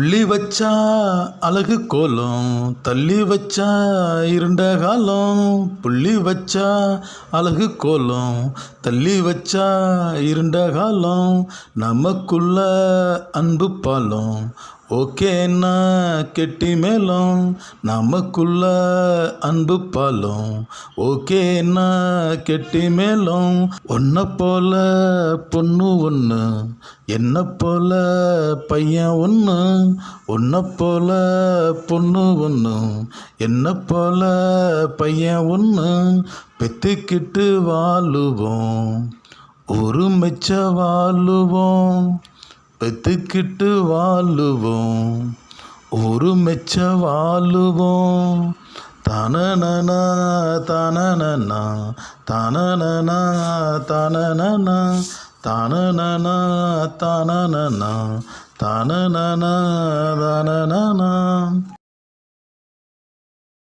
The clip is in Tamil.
புள்ளி வச்சா அழகு கோலம் தள்ளி வச்சா இருண்ட காலம் புள்ளி வச்சா அழகு கோலம் தள்ளி வச்சா இருண்ட காலம் நமக்குள்ள அன்பு பாலம் ஓகேன்னா கெட்டி மேலும் நமக்குள்ள அன்பு பாலும். ஓகேன்னா கெட்டி மேலும் ஒன்ன போல பொண்ணு ஒன்று என்ன போல பையன் ஒன்று ஒன்ன போல பொண்ணு ஒன்று என்ன போல பையன் ஒன்று பெத்துக்கிட்டு வாழுவோம். ஒரு மிச்ச வாழுவோம். பெத்துக்கிட்டு வாழுவோம். ஒரு மெச்ச வாழுவோம். தனனனா தனனனா தனனனா தனனனா தனனனா தனனனா தனனனா தனனனா.